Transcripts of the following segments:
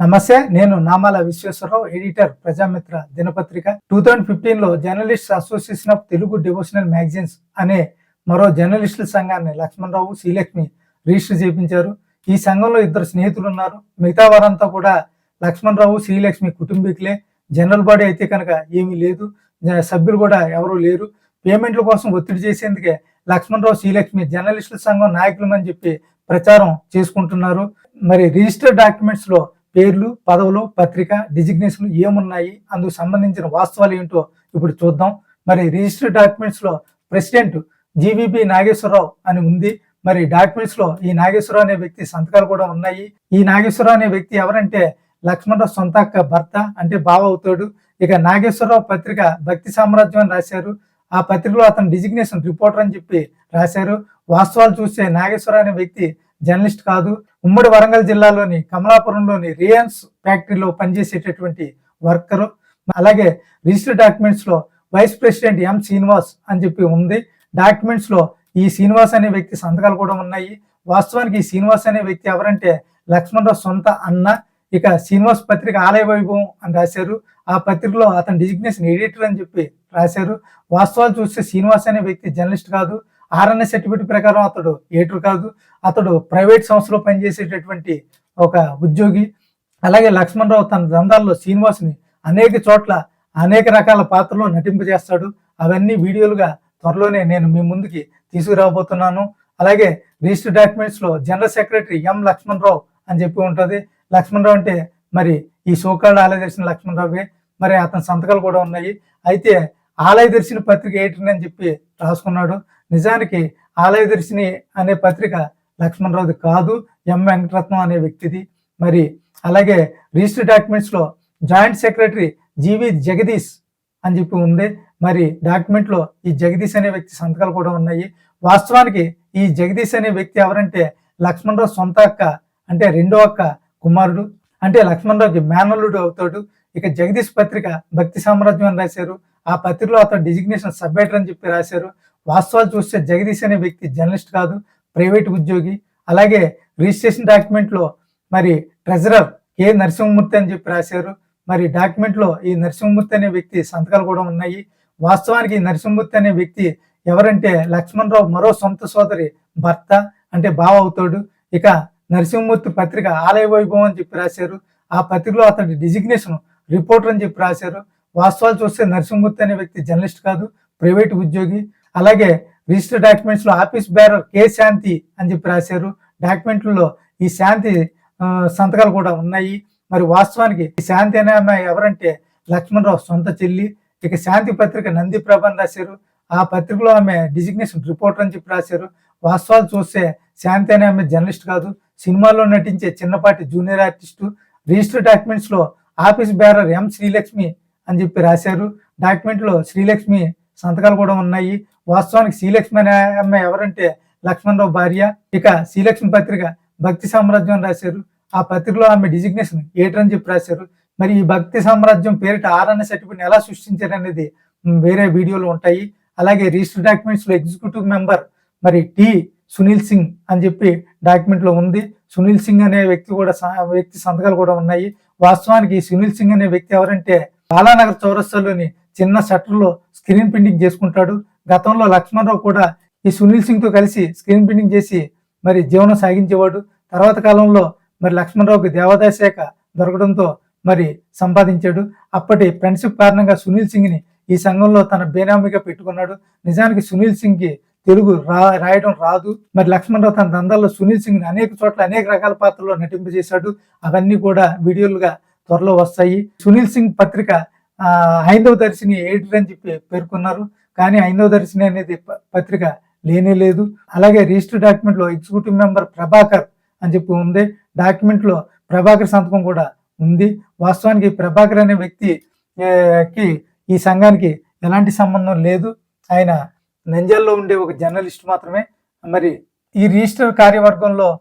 నమస్తే నేను నామాల విశ్వేశ్వరరావు ఎడిటర్ ప్రజామిత్ర దినపత్రిక. టూ థౌజండ్ ఫిఫ్టీన్లో journalist association of Telugu devotional magazines అనే మరో జర్నలిస్టుల సంఘాన్ని లక్ష్మణరావు శ్రీలక్ష్మి రిజిస్టర్ చేయించారు. ఈ సంఘంలో ఇద్దరు స్నేహితులు ఉన్నారు. మిగతా వారంతా కూడా లక్ష్మణరావు శ్రీలక్ష్మి కుటుంబీకులే. జనరల్ బాడీ అయితే కనుక ఏమీ లేదు. సభ్యులు కూడా ఎవరూ లేరు. పేమెంట్ల కోసం ఒత్తిడి చేసేందుకే లక్ష్మణరావు శ్రీలక్ష్మి జర్నలిస్టుల సంఘం నాయకులమని చెప్పి ప్రచారం చేసుకుంటున్నారు. మరి రిజిస్టర్ డాక్యుమెంట్స్లో పేర్లు పదవులు పత్రిక డిజిగ్నేషన్లు ఏమున్నాయి? అందుకు సంబంధించిన వాస్తవాలు ఏంటో ఇప్పుడు చూద్దాం. మరి రిజిస్టర్ డాక్యుమెంట్స్లో ప్రెసిడెంట్ జీవీబీ నాగేశ్వరరావు అని ఉంది. మరి డాక్యుమెంట్స్లో ఈ నాగేశ్వరరావు అనే వ్యక్తి సంతకాలు కూడా ఉన్నాయి. ఈ నాగేశ్వరరావు అనే వ్యక్తి ఎవరంటే? లక్ష్మణరావు సొంత భర్త అంటే బావ అవుతాడు. ఇక నాగేశ్వరరావు పత్రిక భక్తి సామ్రాజ్యం అని రాశారు. ఆ పత్రికలో అతను డిజిగ్నేషన్ రిపోర్టర్ అని చెప్పి రాశారు. వాస్తవాలు చూస్తే నాగేశ్వరరావు అనే వ్యక్తి జర్నలిస్ట్ కాదు ఉమ్మడి వరంగల్ జిల్లాలోని కమలాపురంలోని రియాన్స్ ఫ్యాక్టరీలో పనిచేసేటటువంటి వర్కరు. అలాగే రిజిస్టర్ డాక్యుమెంట్స్లో వైస్ ప్రెసిడెంట్ ఎం శ్రీనివాస్ అని చెప్పి ఉంది. డాక్యుమెంట్స్లో ఈ శ్రీనివాస్ అనే వ్యక్తి సంతకాలు కూడా ఉన్నాయి. వాస్తవానికి ఈ శ్రీనివాస్ అనే వ్యక్తి ఎవరంటే లక్ష్మణరావు సొంత అన్న. ఇక శ్రీనివాస్ పత్రిక ఆలయ వైభవం అని రాశారు. ఆ పత్రికలో అతని డిజిగ్నేషన్ ఎడిటర్ అని చెప్పి రాశారు. వాస్తవాలు చూస్తే శ్రీనివాస్ అనే వ్యక్తి జర్నలిస్ట్ కాదు. ఆర్ఎన్ఎస్ సర్టిఫికేట్ ప్రకారం అతడు ఏటర్ కాదు అతడు ప్రైవేట్ సంస్థలో పనిచేసేటటువంటి ఒక ఉద్యోగి. అలాగే లక్ష్మణరావు తన దందాల్లో శ్రీనివాస్ని అనేక చోట్ల అనేక రకాల పాత్రలో నటింపజేస్తాడు. అవన్నీ వీడియోలుగా త్వరలోనే నేను మీ ముందుకి తీసుకురాబోతున్నాను. అలాగే రిజిస్టర్ డాక్యుమెంట్స్లో జనరల్ సెక్రటరీ ఎం లక్ష్మణరావు అని చెప్పి ఉంటుంది. లక్ష్మణరావు అంటే మరి ఈ సోకాళ్ళ ఆలయ దర్శన లక్ష్మణరావే. మరి అతని సంతకాలు కూడా ఉన్నాయి. అయితే ఆలయ దర్శన పత్రిక ఏంటని అని చెప్పి రాసుకున్నాడు. నిజానికి ఆలయ దర్శిని అనే పత్రిక లక్ష్మణరావుది కాదు ఎం వెంకటరత్నం అనే వ్యక్తిది. మరి అలాగే రిజిస్టర్ డాక్యుమెంట్స్లో జాయింట్ సెక్రటరీ జీవి జగదీష్ అని చెప్పి ఉంది. మరి డాక్యుమెంట్లో ఈ జగదీష్ అనే వ్యక్తి సంతకాలు కూడా ఉన్నాయి. వాస్తవానికి ఈ జగదీష్ అనే వ్యక్తి ఎవరంటే లక్ష్మణరావు సొంత అక్క అంటే రెండో అక్క కుమారుడు. అంటే లక్ష్మణరావుకి మేనల్లుడు అవుతాడు. ఇక జగదీష్ పత్రిక భక్తి సామ్రాజ్యం అని రాశారు. ఆ పత్రికలో అతను డిజిగ్నేషన్ సబ్మిటర్ అని చెప్పి రాశారు. వాస్తవాలు చూస్తే జగదీష్ అనే వ్యక్తి జర్నలిస్ట్ కాదు ప్రైవేట్ ఉద్యోగి. అలాగే రిజిస్ట్రేషన్ డాక్యుమెంట్లో మరి ట్రెజరర్ కె నరసింహమూర్తి అని చెప్పి రాశారు. మరి డాక్యుమెంట్లో ఈ నరసింహమూర్తి అనే వ్యక్తి సంతకాలు కూడా ఉన్నాయి. వాస్తవానికి ఈ నరసింహమూర్తి అనే వ్యక్తి ఎవరంటే లక్ష్మణరావు మరో సొంత సోదరి భర్త అంటే బావ అవుతాడు. ఇక నరసింహమూర్తి పత్రిక ఆలయ వైభవం అని చెప్పి రాశారు. ఆ పత్రికలో అతడి డిజిగ్నేషన్ రిపోర్టర్ అని చెప్పి రాశారు. వాస్తవాలు చూస్తే నరసింహమూర్తి అనే వ్యక్తి జర్నలిస్ట్ కాదు ప్రైవేట్ ఉద్యోగి. అలాగే రిజిస్టర్ డాక్యుమెంట్స్లో ఆఫీస్ బేరర్ కే శాంతి అని చెప్పి రాశారు. డాక్యుమెంట్లలో ఈ శాంతి సంతకాలు కూడా ఉన్నాయి. మరి వాస్తవానికి ఈ శాంతి అనే ఆమె ఎవరంటే లక్ష్మణరావు సొంత చెల్లి. ఇక శాంతి పత్రిక నంది ప్రభని రాశారు. ఆ పత్రికలో ఆమె డిజిగ్నేషన్ రిపోర్టర్ అని చెప్పి రాశారు. వాస్తవాలు చూస్తే శాంతి అనే ఆమె జర్నలిస్ట్ కాదు. సినిమాలో నటించే చిన్నపాటి జూనియర్ ఆర్టిస్టు. రిజిస్టర్ డాక్యుమెంట్స్లో ఆఫీస్ బేరర్ ఎం శ్రీలక్ష్మి అని చెప్పి రాశారు. డాక్యుమెంట్లో శ్రీలక్ష్మి సంతకాలు కూడా ఉన్నాయి. వాస్తవానికి శ్రీలక్ష్మి అనే అమ్మాయి ఎవరంటే లక్ష్మణరావు భార్య. ఇక శ్రీలక్ష్మి పత్రిక భక్తి సామ్రాజ్యం అని రాశారు. ఆ పత్రికలో ఆమె డిజిగ్నేషన్ ఏటర్ అని చెప్పి రాశారు. మరి ఈ భక్తి సామ్రాజ్యం పేరిట ఆర్ఎన్ఏ సర్టిఫికేట్ ఎలా సృష్టించారు అనేది వేరే వీడియోలు ఉంటాయి. అలాగే రిజిస్టర్ డాక్యుమెంట్స్లో ఎగ్జిక్యూటివ్ మెంబర్ మరి టి సునీల్ సింగ్ అని చెప్పి డాక్యుమెంట్లో ఉంది. సునీల్ సింగ్ అనే వ్యక్తి కూడా వ్యక్తి సంతకాలు కూడా ఉన్నాయి. వాస్తవానికి సునీల్ సింగ్ అనే వ్యక్తి ఎవరంటే బాలానగర్ చౌరస్తాలోని చిన్న షట్టర్లో స్క్రీన్ ప్రింటింగ్ చేసుకుంటాడు. గతంలో లక్ష్మణరావు కూడా ఈ సునీల్ సింగ్తో కలిసి స్క్రీన్ ప్రింటింగ్ చేసి మరి జీవనం సాగించేవాడు. తర్వాత కాలంలో మరి లక్ష్మణరావుకి దేవాదాయ శాఖ దొరకడంతో మరి సంపాదించాడు. అప్పటి ఫ్రెండ్షిప్ కారణంగా సునీల్ సింగ్ని ఈ సంఘంలో తన బేనామీగా పెట్టుకున్నాడు. నిజానికి సునీల్ సింగ్కి తెలుగు రా రాయడం రాదు. మరి లక్ష్మణరావు తన దందాల్లో సునీల్ సింగ్ని అనేక చోట్ల అనేక రకాల పాత్రల్లో నటింపజేశాడు. అవన్నీ కూడా వీడియోలుగా త్వరలో వస్తాయి. సునీల్ సింగ్ పత్రిక హైందవ దర్శిని ఎడిటర్ అని చెప్పి పేర్కొన్నారు. కానీ హైందవ దర్శిని అనేది ప- పత్రిక లేనే లేదు. అలాగే రిజిస్టర్ డాక్యుమెంట్లో ఎగ్జిక్యూటివ్ మెంబర్ ప్రభాకర్ అని చెప్పి ఉంది. డాక్యుమెంట్లో ప్రభాకర్ సంతకం కూడా ఉంది. వాస్తవానికి ప్రభాకర్ అనే వ్యక్తి కి ఈ సంఘానికి ఎలాంటి సంబంధం లేదు. ఆయన నంజాల్లో ఉండే ఒక జర్నలిస్ట్ మాత్రమే. మరి ఈ రిజిస్టర్ కార్యవర్గంలో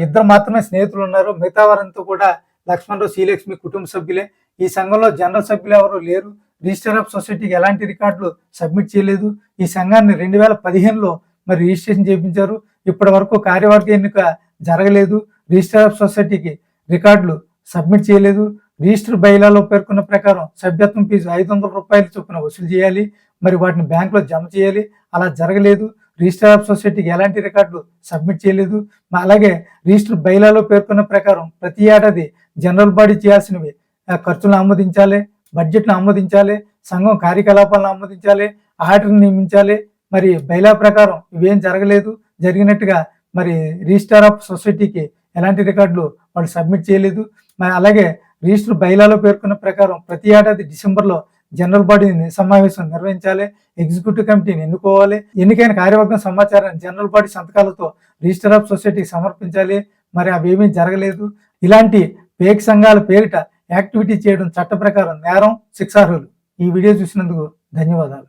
ఇద్దరు మాత్రమే స్నేహితులు ఉన్నారు. మిగతా వారంతా కూడా లక్ష్మణరావు శ్రీలక్ష్మి కుటుంబ సభ్యులే. ఈ సంఘంలో జనరల్ సభ్యులు ఎవరు లేరు. రిజిస్టర్ ఆఫ్ సొసైటీకి ఎలాంటి రికార్డులు సబ్మిట్ చేయలేదు. ఈ సంఘాన్ని రెండు వేల పదిహేనులో మరి రిజిస్ట్రేషన్ చేయించారు. ఇప్పటి వరకు కార్యవర్గ ఎన్నిక జరగలేదు. రిజిస్టర్ ఆఫ్ సొసైటీకి రికార్డులు సబ్మిట్ చేయలేదు. రిజిస్టర్ బైలాలో పేర్కొన్న ప్రకారం సభ్యత్వం ఫీజు ఐదు వందల రూపాయలు చొప్పున వసూలు చేయాలి. మరి వాటిని బ్యాంకులో జమ చేయాలి. అలా జరగలేదు. రిజిస్టర్ ఆఫ్ సొసైటీకి ఎలాంటి రికార్డులు సబ్మిట్ చేయలేదు. అలాగే రిజిస్టర్ బైలాలో పేర్కొన్న ప్రకారం ప్రతి ఏడాది జనరల్ బాడీ చేయాల్సినవి. ఖర్చులను ఆమోదించాలి బడ్జెట్ను ఆమోదించాలి సంఘం కార్యకలాపాలను ఆమోదించాలి ఆడిటర్ని నియమించాలి. మరి బైలా ప్రకారం ఇవేం జరగలేదు. జరిగినట్టుగా మరి రిజిస్టర్ ఆఫ్ సొసైటీకి ఎలాంటి రికార్డులు వాళ్ళు సబ్మిట్ చేయలేదు. మరి అలాగే రిజిస్టర్ బైలాలో పేర్కొన్న ప్రకారం ప్రతి ఏడాది డిసెంబర్లో జనరల్ బాడీని సమావేశం నిర్వహించాలి ఎగ్జిక్యూటివ్ కమిటీని ఎన్నుకోవాలి ఎన్నికైన కార్యవర్గం సమాచారాన్ని జనరల్ బాడీ సంతకాలతో రిజిస్టర్ ఆఫ్ సొసైటీకి సమర్పించాలి. మరి అవేమీ జరగలేదు. ఇలాంటి ఫేక్ సంఘాల పేరిట యాక్టివిటీ చేయడం చట్ట ప్రకారం నేరం శిక్షార్హులు ఈ వీడియో చూసినందుకు ధన్యవాదాలు.